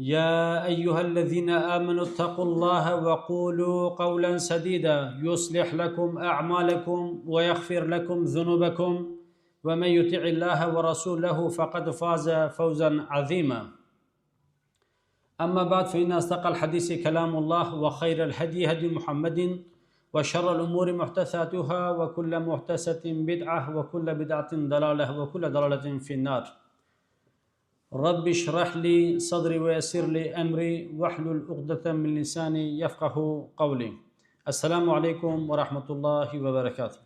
يا أيها الذين آمنوا اتقوا الله وقولوا قولا سديدا. يصلح لكم أعمالكم ويغفر لكم ذنوبكم. ومن يطع الله ورسوله فقد فاز فوزا عظيما. أما بعد فإن أصدق الحديث كلام الله وخير الهدي هدي محمد وشر الأمور محدثاتها وكل محدثة بدعة وكل بدعة ضلالة وكل ضلالة في النار. رب اشرح لي صدري ويسر لي أمري واحلل عقدة من لساني يفقه قولي Esselamu Aleyküm ve Rahmetullahi ve Berekatuhu.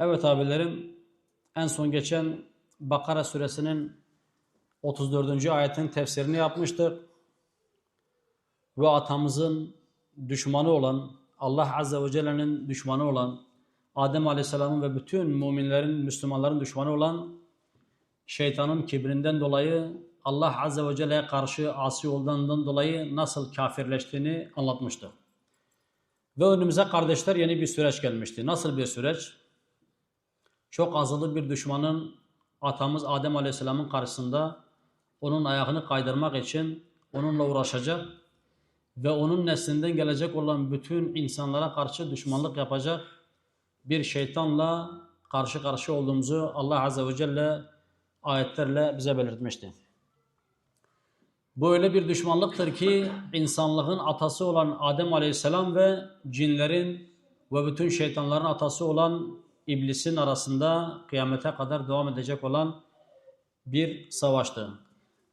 Evet abilerim, en son geçen Bakara suresinin 34. ayetin tefsirini yapmıştık. Ve atamızın düşmanı olan, Allah Azze ve Celle'nin düşmanı olan, Adem Aleyhisselam'ın ve bütün müminlerin, Müslümanların düşmanı olan şeytanın kibrinden dolayı Allah Azze ve Celle'ye karşı asi olduğundan dolayı nasıl kafirleştiğini anlatmıştı. Ve önümüze kardeşler yeni bir süreç gelmişti. Nasıl bir süreç? Çok azılı bir düşmanın atamız Adem Aleyhisselam'ın karşısında onun ayağını kaydırmak için onunla uğraşacak ve onun neslinden gelecek olan bütün insanlara karşı düşmanlık yapacak bir şeytanla karşı karşı olduğumuzu Allah Azze ve Celle ayetlerle bize belirtmişti. Bu öyle bir düşmanlıktır ki insanlığın atası olan Adem Aleyhisselam ve cinlerin ve bütün şeytanların atası olan iblisin arasında kıyamete kadar devam edecek olan bir savaştı.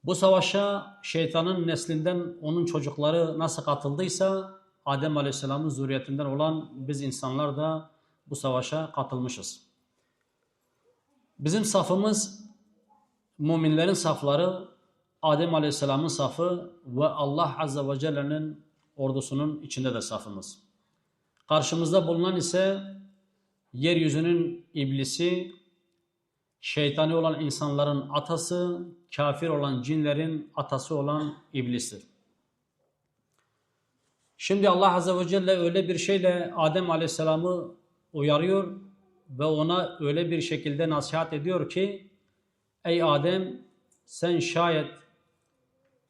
Bu savaşa şeytanın neslinden onun çocukları nasıl katıldıysa Adem Aleyhisselam'ın zürriyetinden olan biz insanlar da bu savaşa katılmışız. Bizim safımız müminlerin safları Adem Aleyhisselam'ın safı ve Allah Azze ve Celle'nin ordusunun içinde de safımız. Karşımızda bulunan ise yeryüzünün iblisi, şeytani olan insanların atası, kafir olan cinlerin atası olan iblistir. Şimdi Allah Azze ve Celle öyle bir şeyle Adem Aleyhisselam'ı uyarıyor ve ona öyle bir şekilde nasihat ediyor ki Ey Adem sen şayet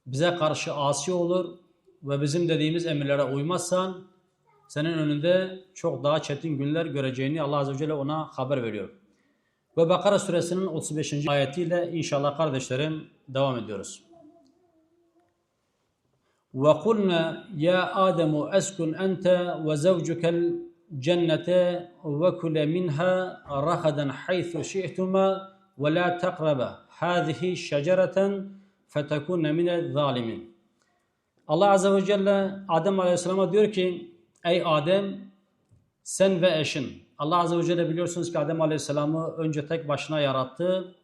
bize karşı asi olur ve bizim dediğimiz emirlere uymazsan senin önünde çok daha çetin günler göreceğini Allah Azze ve Celle ona haber veriyor. Ve Bakara suresinin 35. ayetiyle inşallah kardeşlerim devam ediyoruz. وَقُلْنَا يَا آدَمُ أَسْكُنْ أَنْتَ وَزَوْجُكَ الْجَنَّةَ وَكُلَ مِنْهَا رَخَدًا حَيْثُ شِئْتُمَا وَلَا تَقْرَبَا هَذِهِ شَجَرَةً فَتَكُونَ مِنَ الظَّالِمِينَ Allah Azze ve Celle Adem Aleyhisselam'a diyor ki Ey Adem sen ve eşin Allah Azze ve Celle biliyorsunuz ki Adem Aleyhisselam'ı önce tek başına yarattı.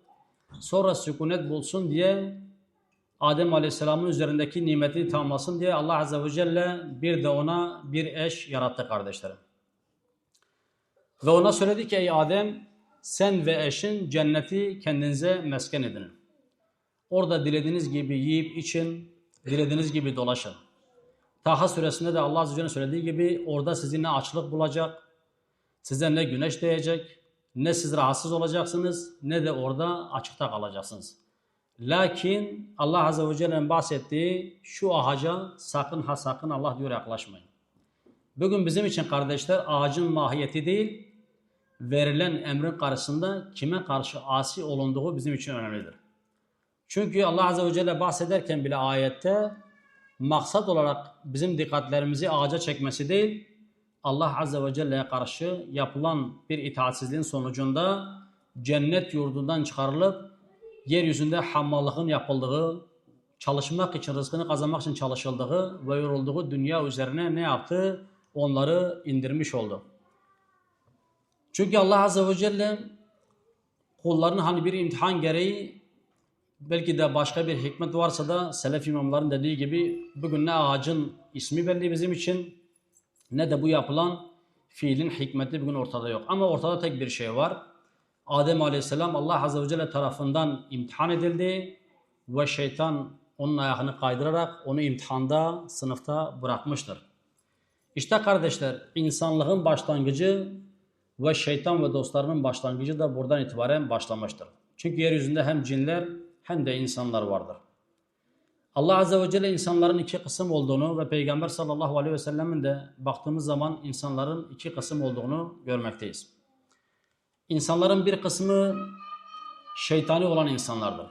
Sonra sükunet bulsun diye Adem Aleyhisselam'ın üzerindeki nimetini tamamlasın diye Allah Azze ve Celle bir de ona bir eş yarattı kardeşlerim. Ve ona söyledi ki ey Adem sen ve eşin cenneti kendinize mesken edinin. Orada dilediğiniz gibi yiyip için, dilediğiniz gibi dolaşın. Taha suresinde de Allah Azze ve Celle söylediği gibi orada sizi ne açlık bulacak, size ne güneş değecek, ne siz rahatsız olacaksınız, ne de orada açıkta kalacaksınız. Lakin Allah Azze ve Celle'nin bahsettiği şu ağaca sakın ha sakın Allah diyor yaklaşmayın. Bugün bizim için kardeşler ağacın mahiyeti değil, verilen emrin karşısında kime karşı asi olunduğu bizim için önemlidir. Çünkü Allah Azze ve Celle bahsederken bile ayette maksat olarak bizim dikkatlerimizi ağaca çekmesi değil, Allah Azze ve Celle'ye karşı yapılan bir itaatsizliğin sonucunda cennet yurdundan çıkarılıp yeryüzünde hammallığın yapıldığı, çalışmak için, rızkını kazanmak için çalışıldığı ve yorulduğu dünya üzerine ne yaptı? Onları indirmiş oldu. Çünkü Allah Azze ve Celle kullarının hani bir imtihan gereği belki de başka bir hikmet varsa da selef imamların dediği gibi bugün ne ağacın ismi belli bizim için ne de bu yapılan fiilin hikmeti bugün ortada yok. Ama ortada tek bir şey var. Adem Aleyhisselam Allah Azze ve Celle tarafından imtihan edildi ve şeytan onun ayağını kaydırarak onu imtihanda, sınıfta bırakmıştır. İşte kardeşler insanlığın başlangıcı ve şeytan ve dostlarının başlangıcı da buradan itibaren başlamıştır. Çünkü yeryüzünde hem cinler hem de insanlar vardır. Allah Azze ve Celle insanların iki kısım olduğunu ve Peygamber sallallahu aleyhi ve sellemin de baktığımız zaman insanların iki kısım olduğunu görmekteyiz. İnsanların bir kısmı şeytani olan insanlardır.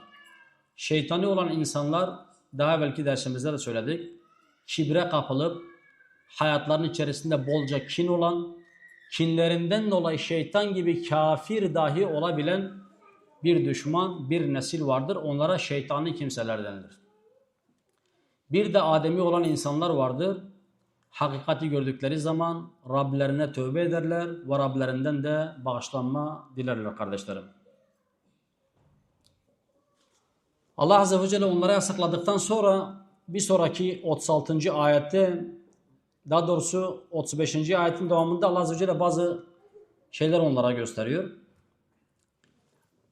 Şeytani olan insanlar daha belki dersimizde de söyledik. Kibre kapılıp hayatlarının içerisinde bolca kin olan, kinlerinden dolayı şeytan gibi kafir dahi olabilen bir düşman, bir nesil vardır. Onlara şeytani kimseler denilir. Bir de Ademi olan insanlar vardır. Hakikati gördükleri zaman Rablerine tövbe ederler ve Rablerinden de bağışlanma dilerler kardeşlerim. Allah Azze ve Celle onlara yasakladıktan sonra bir sonraki 36. ayette daha doğrusu 35. ayetin devamında Allah Azze ve Celle bazı şeyler onlara gösteriyor.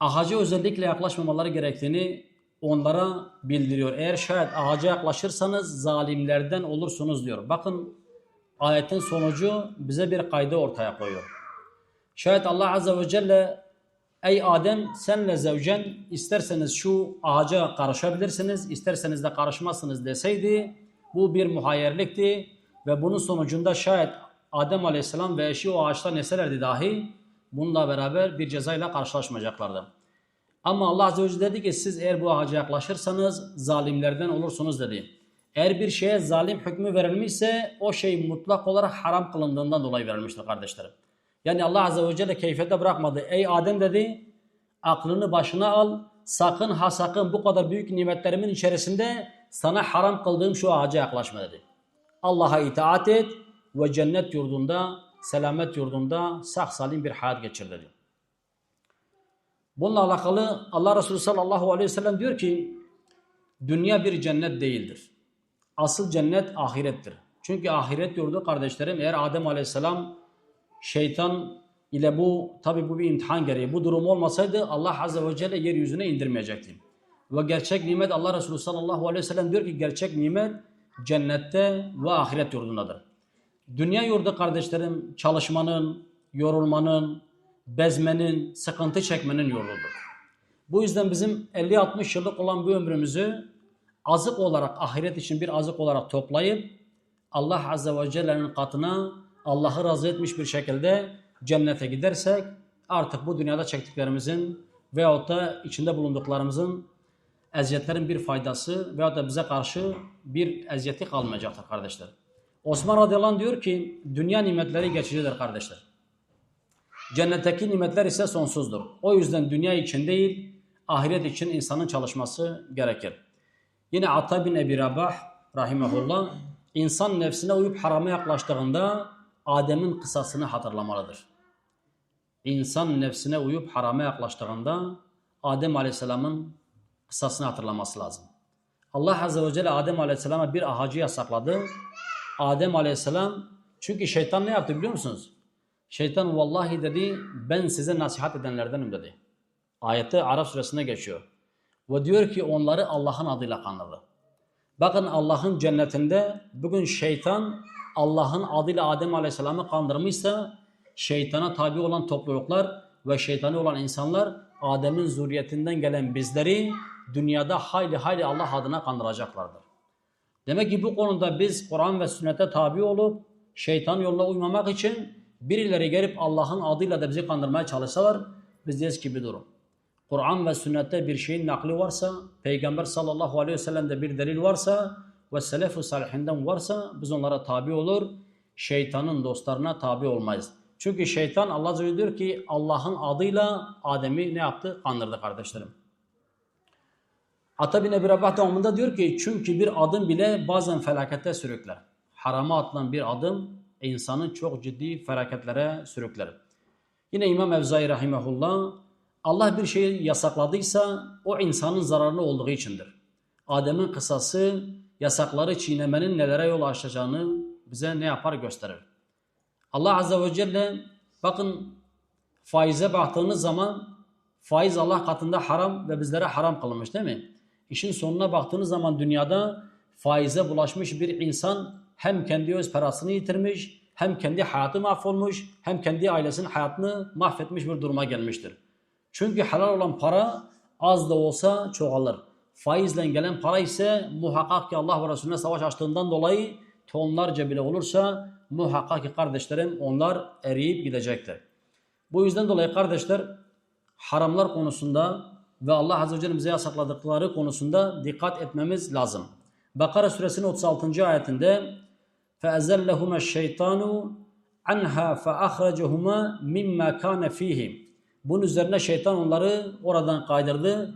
Ağaca özellikle yaklaşmamaları gerektiğini onlara bildiriyor. Eğer şayet ağaca yaklaşırsanız zalimlerden olursunuz diyor. Bakın ayetin sonucu bize bir kaydı ortaya koyuyor. Şayet Allah Azze ve Celle Ey Adem senle zevcen isterseniz şu ağaca karışabilirsiniz, isterseniz de karışmazsınız deseydi bu bir muhayyerlikti ve bunun sonucunda şayet Adem Aleyhisselam ve eşi o ağaçtan eselerdi dahi bununla beraber bir cezayla karşılaşmayacaklardı. Ama Allah Azze ve Celle dedi ki siz eğer bu ağaca yaklaşırsanız zalimlerden olursunuz dedi. Eğer bir şeye zalim hükmü verilmişse o şey mutlak olarak haram kılındığından dolayı verilmiştir kardeşlerim. Yani Allah Azze ve Celle keyfiyete bırakmadı. Ey Adem dedi aklını başına al sakın ha sakın bu kadar büyük nimetlerimin içerisinde sana haram kıldığım şu ağaca yaklaşma dedi. Allah'a itaat et ve cennet yurdunda, selamet yurdunda sağ salim bir hayat geçir dedi. Bununla alakalı Allah Resulü sallallahu aleyhi ve sellem diyor ki dünya bir cennet değildir. Asıl cennet ahirettir. Çünkü ahiret yurdu kardeşlerim eğer Adem aleyhisselam şeytan ile bu tabi bu bir imtihan gereği bu durum olmasaydı Allah azze ve celle yeryüzüne indirmeyecekti. Ve gerçek nimet Allah Resulü sallallahu aleyhi ve sellem diyor ki gerçek nimet cennette ve ahiret yurdundadır. Dünya yurdu kardeşlerim çalışmanın, yorulmanın, bezmenin, sıkıntı çekmenin yurdudur. Bu yüzden bizim 50-60 yıllık olan bu ömrümüzü azık olarak, ahiret için bir azık olarak toplayıp Allah Azze ve Celle'nin katına Allah'ı razı etmiş bir şekilde cennete gidersek artık bu dünyada çektiklerimizin veyahut da içinde bulunduklarımızın eziyetlerin bir faydası veyahut da bize karşı bir eziyeti kalmayacaktır kardeşler. Osman radıyallahu diyor ki dünya nimetleri geçicidir kardeşler. Cennetteki nimetler ise sonsuzdur. O yüzden dünya için değil, ahiret için insanın çalışması gerekir. Yine Ata bin Ebi Rabah rahimahullah insan nefsine uyup harama yaklaştığında Adem'in kısasını hatırlamalıdır. İnsan nefsine uyup harama yaklaştığında Adem Aleyhisselam'ın kısasını hatırlaması lazım. Allah Azze ve Celle Adem Aleyhisselam'a bir ağacı yasakladı. Adem Aleyhisselam çünkü şeytan ne yaptı biliyor musunuz? Şeytan vallahi dedi ben size nasihat edenlerdenim dedi. Ayette Araf suresinde geçiyor. Ve diyor ki onları Allah'ın adıyla kandırdı. Bakın Allah'ın cennetinde bugün şeytan Allah'ın adıyla Adem Aleyhisselam'ı kandırmışsa şeytana tabi olan topluluklar ve şeytani olan insanlar Adem'in zürriyetinden gelen bizleri dünyada hayli hayli Allah adına kandıracaklardır. Demek ki bu konuda biz Kur'an ve sünnete tabi olup şeytan yoluna uymamak için birileri gelip Allah'ın adıyla da bizi kandırmaya çalışsalar biz diyeceğiz ki bir durum. Kur'an ve sünnette bir şeyin nakli varsa, Peygamber sallallahu aleyhi ve sellem'de bir delil varsa ve selef-i salihinden varsa biz onlara tabi olur. şeytanın dostlarına tabi olmayız. Çünkü şeytan Allah diyor ki Allah'ın adıyla Adem'i ne yaptı? Kandırdı kardeşlerim. Ata bin Ebi Rabah devamında diyor ki çünkü bir adım bile bazen felakete sürükler. Harama atılan bir adım insanı çok ciddi felaketlere sürükler. Yine İmam Evzai Rahimahullah Allah bir şeyi yasakladıysa o insanın zararlı olduğu içindir. Adem'in kısası yasakları çiğnemenin nelere yol açacağını bize ne yapar gösterir. Allah Azze ve Celle bakın faize baktığınız zaman faiz Allah katında haram ve bizlere haram kılınmış değil mi? İşin sonuna baktığınız zaman dünyada faize bulaşmış bir insan hem kendi öz parasını yitirmiş, hem kendi hayatı mahvolmuş, hem kendi ailesinin hayatını mahvetmiş bir duruma gelmiştir. Çünkü helal olan para az da olsa çoğalır. Faizle gelen para ise muhakkak ki Allah ve Resulüne savaş açtığından dolayı tonlarca bile olursa muhakkak ki kardeşlerim onlar eriyip gidecektir. Bu yüzden dolayı kardeşler haramlar konusunda ve Allah Azze ve Celle bize yasakladıkları konusunda dikkat etmemiz lazım. Bakara suresinin 36. ayetinde فَاَزَلَّهُمَا الشَّيْطَانُ عَنْهَا فَأَخْرَجَهُمَا مِمَّا كَانَ ف۪يهِ Bunun üzerine şeytan onları oradan kaydırdı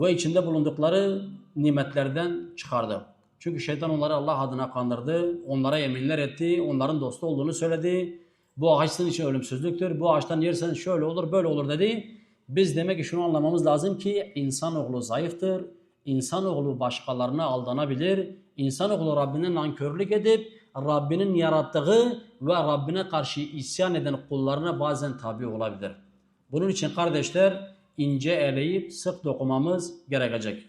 ve içinde bulundukları nimetlerden çıkardı. Çünkü şeytan onları Allah adına kandırdı, onlara yeminler etti, onların dostu olduğunu söyledi. Bu ağaç sizin için ölümsüzlüktür, bu ağaçtan yersen şöyle olur, böyle olur dedi. biz demek ki şunu anlamamız lazım ki insanoğlu zayıftır, insanoğlu başkalarına aldanabilir, insanoğlu Rabbine nankörlük edip Rabbinin yarattığı ve Rabbine karşı isyan eden kullarına bazen tabi olabilir. Bunun için kardeşler ince eleyip sık dokumamız gerekecek.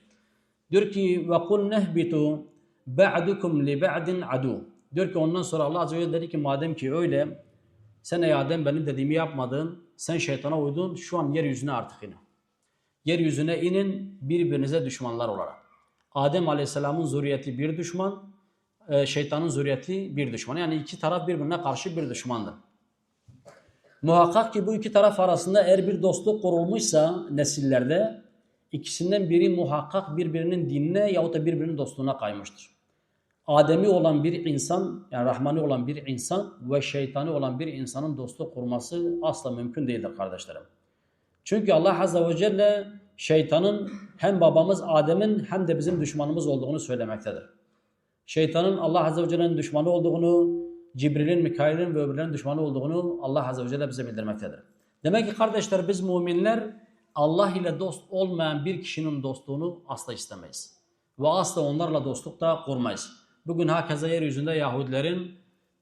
Diyor ki ve kul nehbitu ba'dukum li ba'din adu. Diyor ki ondan sonra Allah Azze ve Celle dedi ki madem ki öyle sen ey Adem benim dediğimi yapmadın, sen şeytana uydun, şu an yeryüzüne artık inin. Yeryüzüne inin birbirinize düşmanlar olarak. Adem Aleyhisselam'ın zürriyeti bir düşman, e, şeytanın zürriyeti bir düşman. Yani iki taraf birbirine karşı bir düşmandır. Muhakkak ki bu iki taraf arasında eğer bir dostluk kurulmuşsa nesillerde ikisinden biri muhakkak birbirinin dinine yahut da birbirinin dostluğuna kaymıştır. Ademi olan bir insan, yani Rahmani olan bir insan ve şeytani olan bir insanın dostluk kurması asla mümkün değildir kardeşlerim. Çünkü Allah Azze ve Celle şeytanın hem babamız Adem'in hem de bizim düşmanımız olduğunu söylemektedir. Şeytanın Allah Azze ve Celle'nin düşmanı olduğunu, Cibril'in, Mikail'in ve öbürlerin düşmanı olduğunu Allah Azze ve Celle bize bildirmektedir. Demek ki kardeşler biz müminler Allah ile dost olmayan bir kişinin dostluğunu asla istemeyiz. Ve asla onlarla dostluk da kurmayız. Bugün hakeza yeryüzünde Yahudilerin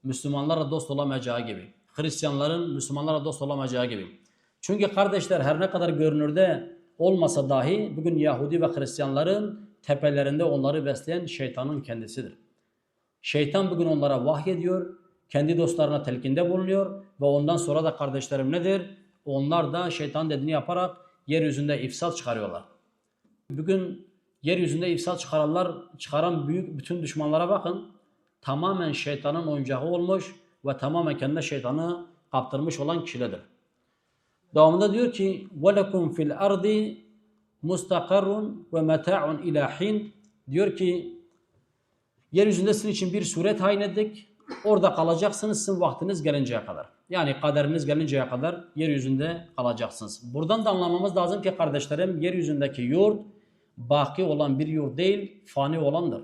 Müslümanlarla dost olamayacağı gibi, Hristiyanların Müslümanlarla dost olamayacağı gibi. Çünkü kardeşler her ne kadar görünürde olmasa dahi bugün Yahudi ve Hristiyanların tepelerinde onları besleyen şeytanın kendisidir. Şeytan bugün onlara vahyediyor, kendi dostlarına telkinde bulunuyor ve ondan sonra da kardeşlerim nedir? Onlar da şeytan dediğini yaparak yeryüzünde ifsat çıkarıyorlar. Bugün yeryüzünde ifsat çıkaranlar, çıkaran büyük bütün düşmanlara bakın. Tamamen şeytanın oyuncağı olmuş ve tamamen kendine şeytanı kaptırmış olan kişilerdir. Devamında diyor ki وَلَكُمْ فِي الْأَرْضِ مُسْتَقَرٌ وَمَتَاعٌ اِلَى حِينَ Diyor ki yeryüzünde sizin için bir suret tayin ettik. Orada kalacaksınız sizin vaktiniz gelinceye kadar. Yani kaderiniz gelinceye kadar yeryüzünde kalacaksınız. Buradan da anlamamız lazım ki kardeşlerim yeryüzündeki yurt baki olan bir yurt değil, fani olandır.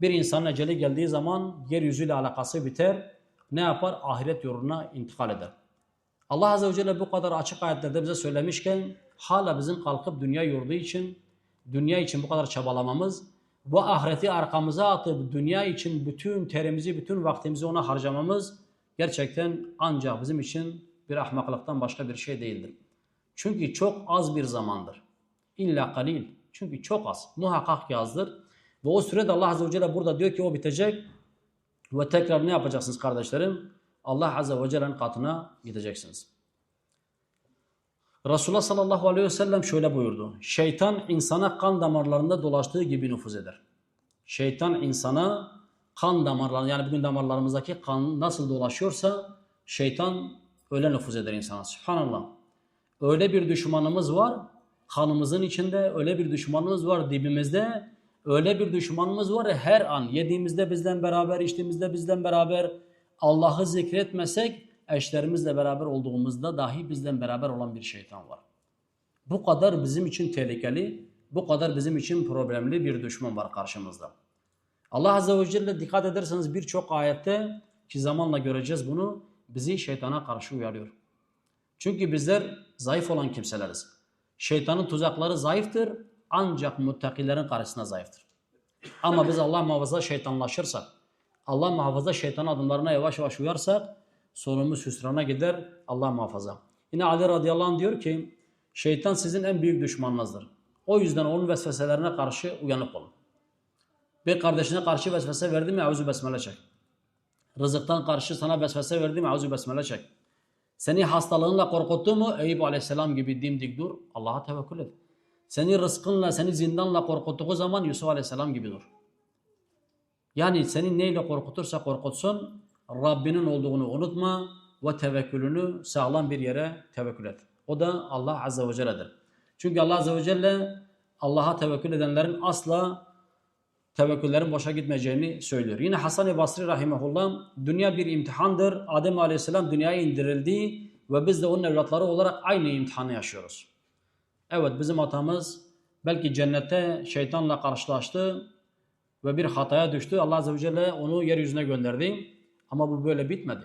Bir insanın eceli geldiği zaman yeryüzüyle alakası biter. Ne yapar? Ahiret yoluna intikal eder. Allah Azze ve Celle bu kadar açık ayetlerde bize söylemişken hala bizim kalkıp dünya yurdu için, dünya için bu kadar çabalamamız, bu ahireti arkamıza atıp dünya için bütün terimizi, bütün vaktimizi ona harcamamız gerçekten ancak bizim için bir ahmaklıktan başka bir şey değildir. Çünkü çok az bir zamandır. İlla kalil. Çünkü çok az. Muhakkak yazdır. Ve o sürede Allah Azze ve Celle burada diyor ki o bitecek. Ve tekrar ne yapacaksınız kardeşlerim? Allah Azze ve Celle'nin katına gideceksiniz. Resulullah sallallahu aleyhi ve sellem şöyle buyurdu. Şeytan insana kan damarlarında dolaştığı gibi nüfuz eder. Şeytan insana kan damarlarında yani bugün damarlarımızdaki kan nasıl dolaşıyorsa şeytan öyle nüfuz eder insana. Subhanallah. Öyle bir düşmanımız var kanımızın içinde, öyle bir düşmanımız var dibimizde. Öyle bir düşmanımız var her an yediğimizde bizden beraber, içtiğimizde bizden beraber, Allah'ı zikretmesek eşlerimizle beraber olduğumuzda dahi bizden beraber olan bir şeytan var. Bu kadar bizim için tehlikeli, bu kadar bizim için problemli bir düşman var karşımızda. Allah Azze ve Celle dikkat ederseniz birçok ayette ki zamanla göreceğiz bunu bizi şeytana karşı uyarıyor. Çünkü bizler zayıf olan kimseleriz. Şeytanın tuzakları zayıftır ancak muttakilerin karşısında zayıftır. Ama biz Allah muhafaza şeytanlaşırsak, Allah muhafaza şeytan adımlarına yavaş yavaş uyarsak sonumuz hüsrana gider Allah muhafaza. Yine Ali radıyallahu anh diyor ki şeytan sizin en büyük düşmanınızdır. O yüzden onun vesveselerine karşı uyanık olun. Bir kardeşine karşı vesvese verdi mi auzu besmele çek. Rızıktan karşı sana vesvese verdi mi auzu besmele çek. Seni hastalığınla korkuttu mu Eyüp aleyhisselam gibi dimdik dur Allah'a tevekkül et. Seni rızkınla, seni zindanla korkuttuğu zaman Yusuf aleyhisselam gibi dur. Yani seni neyle korkutursa korkutsun Rabbinin olduğunu unutma ve tevekkülünü sağlam bir yere tevekkül et. O da Allah Azze ve Celle'dir. Çünkü Allah Azze ve Celle Allah'a tevekkül edenlerin asla tevekküllerin boşa gitmeyeceğini söylüyor. Yine Hasan-ı Basri Rahimahullah dünya bir imtihandır. Adem Aleyhisselam dünyaya indirildi ve biz de onun evlatları olarak aynı imtihanı yaşıyoruz. Evet bizim hatamız belki cennette şeytanla karşılaştı ve bir hataya düştü. Allah Azze ve Celle onu yeryüzüne gönderdi. Ama bu böyle bitmedi.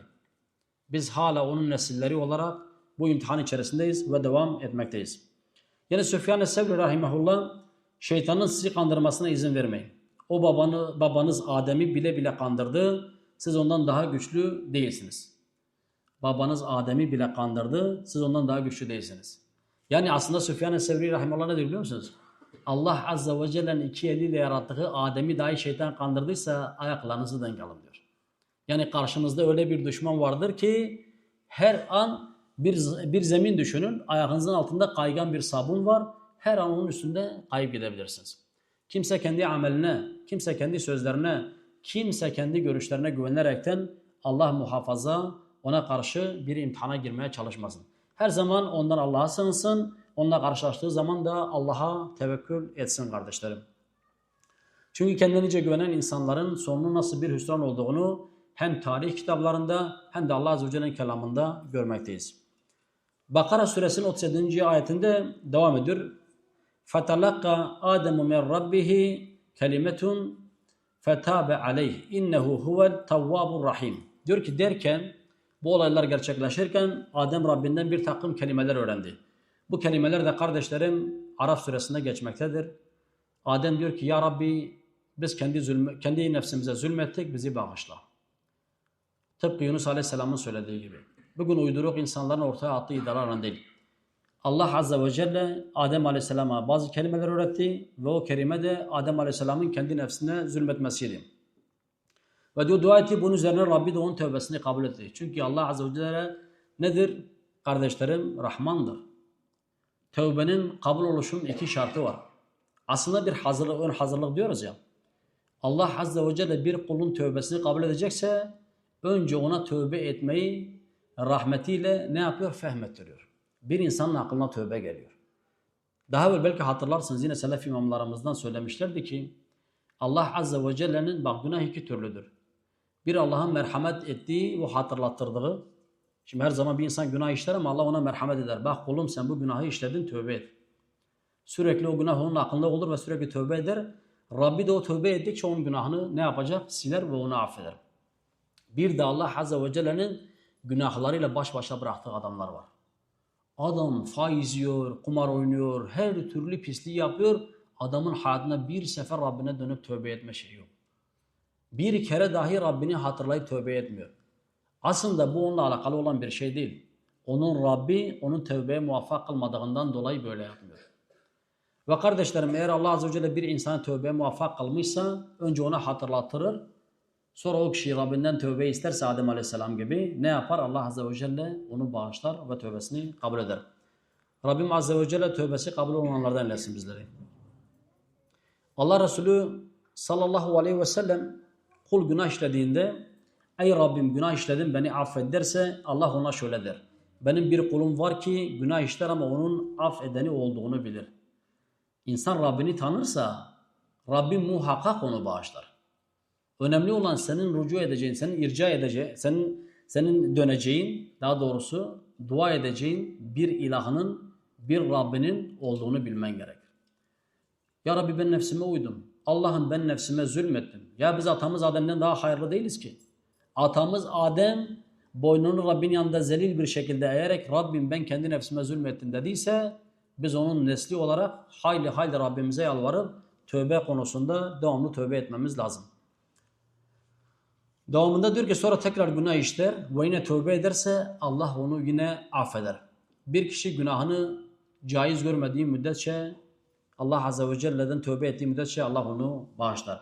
Biz hala onun nesilleri olarak bu imtihan içerisindeyiz ve devam etmekteyiz. Yine Süfyan-ı Sevri Rahimahullah şeytanın sizi kandırmasına izin vermeyin. O babanı, babanız Adem'i bile bile kandırdı. Siz ondan daha güçlü değilsiniz. Babanız Adem'i bile kandırdı. Siz ondan daha güçlü değilsiniz. Yani aslında Süfyan-ı Sevri Rahimahullah ne diyor biliyor musunuz? Allah Azze ve Celle'nin iki eliyle yarattığı Adem'i dahi şeytan kandırdıysa ayaklarınızı denk alın diyor. Yani karşımızda öyle bir düşman vardır ki her an bir, bir zemin düşünün. Ayağınızın altında kaygan bir sabun var. Her an onun üstünde kayıp gidebilirsiniz. Kimse kendi ameline, kimse kendi sözlerine, kimse kendi görüşlerine güvenerekten Allah muhafaza ona karşı bir imtihana girmeye çalışmasın. Her zaman ondan Allah'a sığınsın. Onunla karşılaştığı zaman da Allah'a tevekkül etsin kardeşlerim. Çünkü kendinice güvenen insanların sonunun nasıl bir hüsran olduğunu hem tarih kitaplarında hem de Allah Azze ve Celle'nin kelamında görmekteyiz. Bakara suresinin 37. ayetinde devam ediyor. فَتَلَقَّى آدَمُ مِنْ رَبِّهِ kelimetun fetabe aleyh innehu huvel tavvabur rahim. Diyor ki derken bu olaylar gerçekleşirken Adem Rabbinden bir takım kelimeler öğrendi. Bu kelimeler de kardeşlerim Araf suresinde geçmektedir. Adem diyor ki ya Rabbi biz kendi zulmü, kendi nefsimize zulmettik bizi bağışla. Tıpkı Yunus Aleyhisselam'ın söylediği gibi. Bugün uyduruk insanların ortaya attığı iddialarla değil. Allah Azze ve Celle Adem Aleyhisselam'a bazı kelimeler öğretti ve o kelime de Adem Aleyhisselam'ın kendi nefsine zulmetmesiydi. Ve diyor dua etti bunun üzerine Rabbi de onun tövbesini kabul etti. Çünkü Allah Azze ve Celle nedir? Kardeşlerim Rahmandır. Tövbenin kabul oluşunun iki şartı var. Aslında bir hazırlık, ön hazırlık diyoruz ya. Allah Azze ve Celle bir kulun tövbesini kabul edecekse önce ona tövbe etmeyi rahmetiyle ne yapıyor? Fehmettiriyor. Bir insanın aklına tövbe geliyor. Daha evvel belki hatırlarsınız yine selef imamlarımızdan söylemişlerdi ki Allah Azze ve Celle'nin bak günah iki türlüdür. Bir Allah'ın merhamet ettiği ve hatırlattırdığı. Şimdi her zaman bir insan günah işler ama Allah ona merhamet eder. Bak kulum sen bu günahı işledin tövbe et. Sürekli o günah onun aklında olur ve sürekli tövbe eder. Rabbi de o tövbe ettikçe onun günahını ne yapacak? Siler ve onu affeder. Bir de Allah Azze ve Celle'nin günahlarıyla baş başa bıraktığı adamlar var. Adam faiz yiyor, kumar oynuyor, her türlü pisliği yapıyor. Adamın hayatına bir sefer Rabbine dönüp tövbe etme şeyi yok. Bir kere dahi Rabbini hatırlayıp tövbe etmiyor. Aslında bu onunla alakalı olan bir şey değil. Onun Rabbi onun tövbeye muvaffak kılmadığından dolayı böyle yapmıyor. Ve kardeşlerim eğer Allah Azze ve Celle bir insanı tövbeye muvaffak kılmışsa önce ona hatırlatırır. Sonra o kişi Rabbinden tövbe isterse Adem Aleyhisselam gibi ne yapar? Allah Azze ve Celle onu bağışlar ve tövbesini kabul eder. Rabbim Azze ve Celle tövbesi kabul olanlardan eylesin bizleri. Allah Resulü sallallahu aleyhi ve sellem kul günah işlediğinde Ey Rabbim günah işledim beni affet derse Allah ona şöyle der. Benim bir kulum var ki günah işler ama onun affedeni olduğunu bilir. İnsan Rabbini tanırsa Rabbim muhakkak onu bağışlar. Önemli olan senin rücu edeceğin, senin irca edeceğin, senin senin döneceğin, daha doğrusu dua edeceğin bir ilahının, bir Rabbinin olduğunu bilmen gerekir. Ya Rabbi ben nefsime uydum. Allah'ım ben nefsime zulmettim. Ya biz atamız Adem'den daha hayırlı değiliz ki. Atamız Adem boynunu Rabbin yanında zelil bir şekilde eğerek Rabbim ben kendi nefsime zulmettim dediyse biz onun nesli olarak hayli hayli Rabbimize yalvarıp tövbe konusunda devamlı tövbe etmemiz lazım. Devamında diyor ki sonra tekrar günah işler ve yine tövbe ederse Allah onu yine affeder. Bir kişi günahını caiz görmediği müddetçe Allah Azze ve Celle'den tövbe ettiği müddetçe Allah onu bağışlar.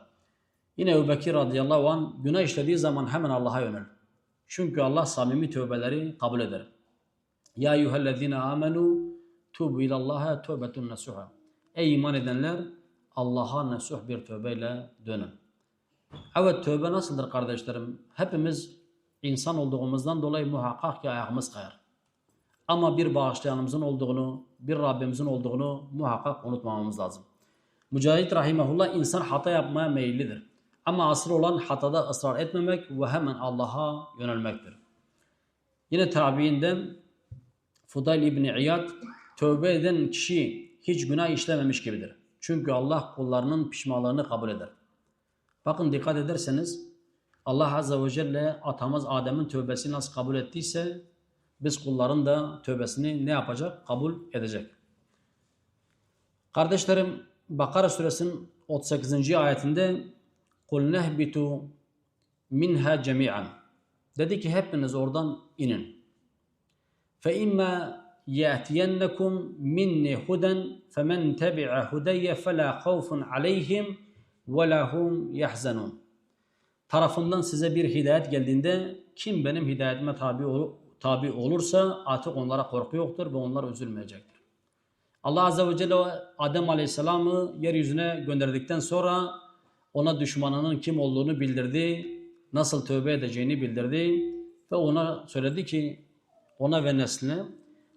Yine Ebu radıyallahu anh günah işlediği zaman hemen Allah'a yönel. Çünkü Allah samimi tövbeleri kabul eder. Ya eyyühellezine amenu tubu ilallaha tövbetun nesuha. Ey iman edenler Allah'a nesuh bir tövbeyle dönün. Evet tövbe nasıldır kardeşlerim? Hepimiz insan olduğumuzdan dolayı muhakkak ki ayağımız kayar. Ama bir bağışlayanımızın olduğunu, bir Rabbimizin olduğunu muhakkak unutmamamız lazım. Mücahit Rahimahullah insan hata yapmaya meyillidir. Ama asıl olan hatada ısrar etmemek ve hemen Allah'a yönelmektir. Yine tabiinden Fudayl İbni İyad tövbe eden kişi hiç günah işlememiş gibidir. Çünkü Allah kullarının pişmanlığını kabul eder. Bakın dikkat ederseniz Allah Azze ve Celle atamız Adem'in tövbesini nasıl kabul ettiyse biz kulların da tövbesini ne yapacak? Kabul edecek. Kardeşlerim Bakara suresinin 38. ayetinde kul nehbitu minha cemi'an dedi ki hepiniz oradan inin. Fe imma ya'tiyennekum minni huden femen tebi'a hudayye fela khawfun aleyhim ve lahum yahzanun. Tarafımdan size bir hidayet geldiğinde kim benim hidayetime tabi, ol, tabi olursa artık onlara korku yoktur ve onlar üzülmeyecektir. Allah Azze ve Celle Adem Aleyhisselam'ı yeryüzüne gönderdikten sonra ona düşmanının kim olduğunu bildirdi, nasıl tövbe edeceğini bildirdi ve ona söyledi ki ona ve nesline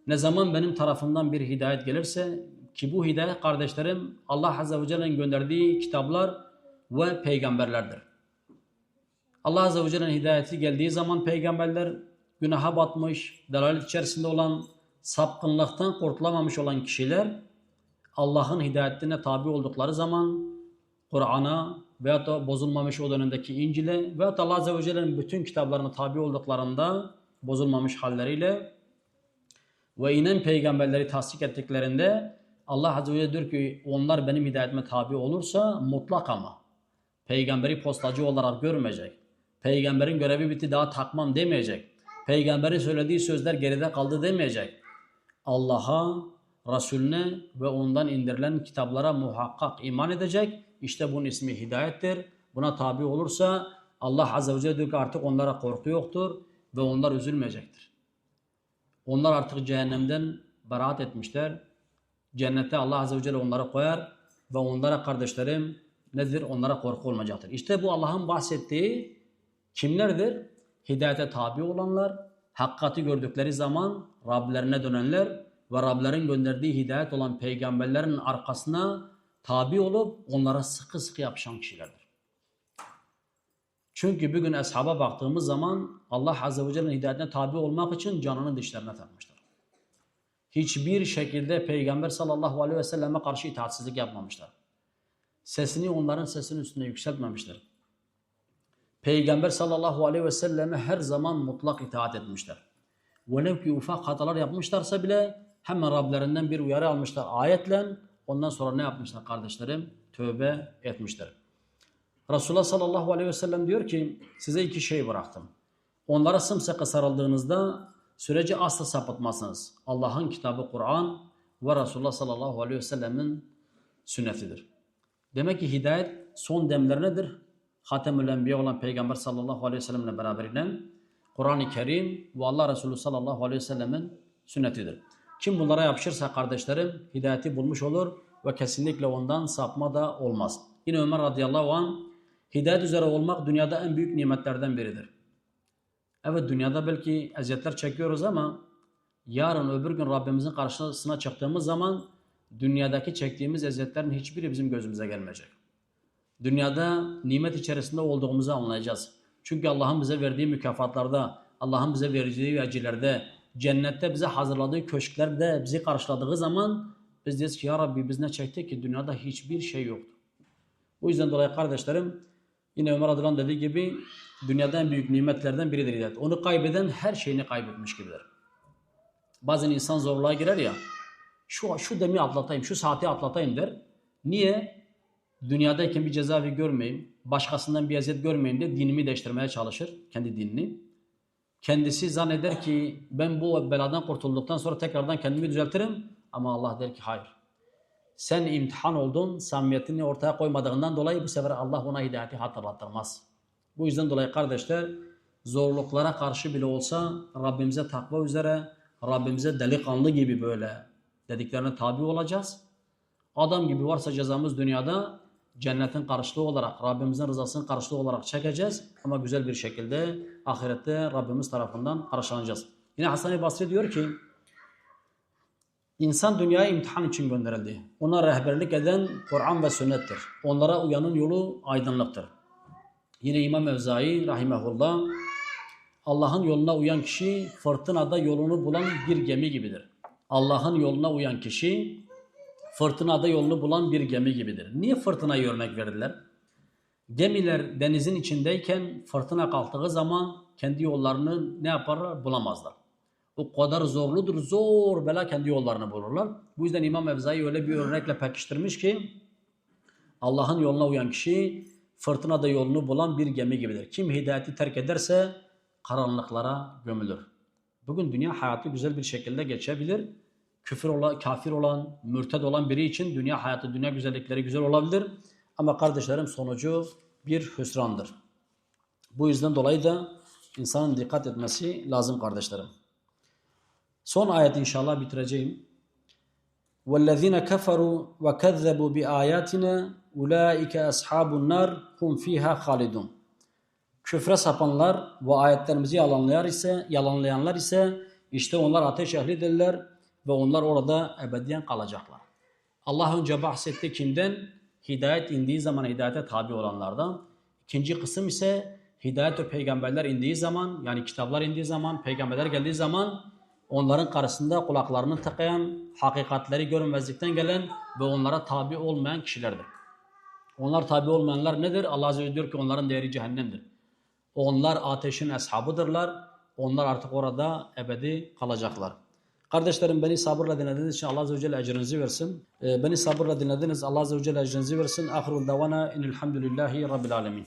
ne zaman benim tarafımdan bir hidayet gelirse ki bu hidayet kardeşlerim Allah Azze ve Celle'nin gönderdiği kitaplar ve peygamberlerdir. Allah Azze ve Celle'nin hidayeti geldiği zaman peygamberler günaha batmış, delalet içerisinde olan, sapkınlıktan kurtulamamış olan kişiler Allah'ın hidayetine tabi oldukları zaman Kur'an'a veyahut da bozulmamış o dönemdeki İncil'e veyahut da Allah Azze ve Celle'nin bütün kitaplarına tabi olduklarında bozulmamış halleriyle ve inen peygamberleri tasdik ettiklerinde Allah Azze ve Celle diyor ki onlar benim hidayetime tabi olursa mutlak ama peygamberi postacı olarak görmeyecek. Peygamberin görevi bitti daha takmam demeyecek. Peygamberin söylediği sözler geride kaldı demeyecek. Allah'a, Resulüne ve ondan indirilen kitaplara muhakkak iman edecek. İşte bunun ismi hidayettir. Buna tabi olursa Allah Azze ve Celle diyor ki artık onlara korku yoktur ve onlar üzülmeyecektir. Onlar artık cehennemden beraat etmişler. Cennette Allah Azze ve Celle onları koyar ve onlara kardeşlerim nedir? Onlara korku olmayacaktır. İşte bu Allah'ın bahsettiği kimlerdir? Hidayete tabi olanlar, hakikati gördükleri zaman Rablerine dönenler ve Rablerin gönderdiği hidayet olan peygamberlerin arkasına tabi olup onlara sıkı sıkı yapışan kişilerdir. Çünkü bugün ashaba baktığımız zaman Allah Azze ve Celle'nin hidayetine tabi olmak için canını dişlerine takmışlar. Hiçbir şekilde Peygamber sallallahu aleyhi ve selleme karşı itaatsizlik yapmamışlar. Sesini onların sesinin üstüne yükseltmemişler. Peygamber sallallahu aleyhi ve selleme her zaman mutlak itaat etmişler. Velev ki ufak hatalar yapmışlarsa bile hemen Rablerinden bir uyarı almışlar ayetle. Ondan sonra ne yapmışlar kardeşlerim? Tövbe etmişler. Resulullah sallallahu aleyhi ve sellem diyor ki size iki şey bıraktım. Onlara sımsıkı sarıldığınızda süreci asla sapıtmazsınız. Allah'ın kitabı Kur'an ve Resulullah sallallahu aleyhi ve sellemin sünnetidir. Demek ki hidayet son demlernedir. Hatemül Enbiya olan Peygamber sallallahu aleyhi ve sellemle beraber inen Kur'an-ı Kerim ve Allah Resulü sallallahu aleyhi ve sellemin sünnetidir. Kim bunlara yapışırsa kardeşlerim hidayeti bulmuş olur ve kesinlikle ondan sapma da olmaz. Yine Ömer radıyallahu an hidayet üzere olmak dünyada en büyük nimetlerden biridir. Evet dünyada belki eziyetler çekiyoruz ama yarın öbür gün Rabbimizin karşısına çıktığımız zaman dünyadaki çektiğimiz eziyetlerin hiçbiri bizim gözümüze gelmeyecek. Dünyada nimet içerisinde olduğumuzu anlayacağız. Çünkü Allah'ın bize verdiği mükafatlarda, Allah'ın bize verdiği vecilerde, cennette bize hazırladığı köşklerde bizi karşıladığı zaman biz diyeceğiz ki ya Rabbi biz ne çektik ki dünyada hiçbir şey yoktu. Bu yüzden dolayı kardeşlerim yine Ömer Adılan dediği gibi dünyada en büyük nimetlerden biridir hidayet. Onu kaybeden her şeyini kaybetmiş gibidir. Bazen insan zorluğa girer ya şu, şu demi atlatayım, şu saati atlatayım der. Niye? Dünyadayken bir cezaevi görmeyeyim, başkasından bir eziyet görmeyeyim de dinimi değiştirmeye çalışır, kendi dinini. Kendisi zanneder ki ben bu beladan kurtulduktan sonra tekrardan kendimi düzeltirim. Ama Allah der ki hayır. Sen imtihan oldun, samimiyetini ortaya koymadığından dolayı bu sefer Allah ona hidayeti hatırlatırmaz. Bu yüzden dolayı kardeşler zorluklara karşı bile olsa Rabbimize takva üzere, Rabbimize delikanlı gibi böyle dediklerine tabi olacağız. Adam gibi varsa cezamız dünyada cennetin karşılığı olarak, Rabbimizin rızasının karşılığı olarak çekeceğiz. Ama güzel bir şekilde ahirette Rabbimiz tarafından karşılanacağız. Yine Hasan-ı Basri diyor ki, İnsan dünyaya imtihan için gönderildi. Ona rehberlik eden Kur'an ve sünnettir. Onlara uyanın yolu aydınlıktır. Yine İmam Evzai rahimehullah Allah'ın yoluna uyan kişi fırtınada yolunu bulan bir gemi gibidir. Allah'ın yoluna uyan kişi fırtınada yolunu bulan bir gemi gibidir. Niye fırtınayı örnek verirler? Gemiler denizin içindeyken fırtına kalktığı zaman kendi yollarını ne yaparlar? Bulamazlar. O kadar zorludur, zor bela kendi yollarını bulurlar. Bu yüzden İmam Evzai öyle bir örnekle pekiştirmiş ki Allah'ın yoluna uyan kişi fırtınada yolunu bulan bir gemi gibidir. Kim hidayeti terk ederse karanlıklara gömülür. Bugün dünya hayatı güzel bir şekilde geçebilir. Küfür olan, kafir olan, mürted olan biri için dünya hayatı, dünya güzellikleri güzel olabilir. Ama kardeşlerim sonucu bir hüsrandır. Bu yüzden dolayı da insanın dikkat etmesi lazım kardeşlerim. Son ayet inşallah bitireceğim. وَالَّذِينَ كَفَرُوا وَكَذَّبُوا بِآيَاتِنَا اُولَٰئِكَ أَصْحَابُ النَّارِ هُمْ ف۪يهَا خَالِدُونَ Küfre sapanlar ve ayetlerimizi yalanlayan ise, yalanlayanlar ise işte onlar ateş ehlidirler ve onlar orada ebediyen kalacaklar. Allah önce bahsetti kimden? Hidayet indiği zaman hidayete tabi olanlardan. İkinci kısım ise hidayet ve peygamberler indiği zaman yani kitaplar indiği zaman, peygamberler geldiği zaman onların karşısında kulaklarını tıkayan, hakikatleri görmezlikten gelen ve onlara tabi olmayan kişilerdir. Onlar tabi olmayanlar nedir? Allah Azze ve diyor ki onların değeri cehennemdir. Onlar ateşin eshabıdırlar. Onlar artık orada ebedi kalacaklar. Kardeşlerim beni sabırla dinlediğiniz için Allah Azze ve Celle ecrinizi versin. Ee, Beni sabırla dinlediniz. Allah Azze ve Celle ecrinizi versin. Ahirul davana inilhamdülillahi rabbil alemin.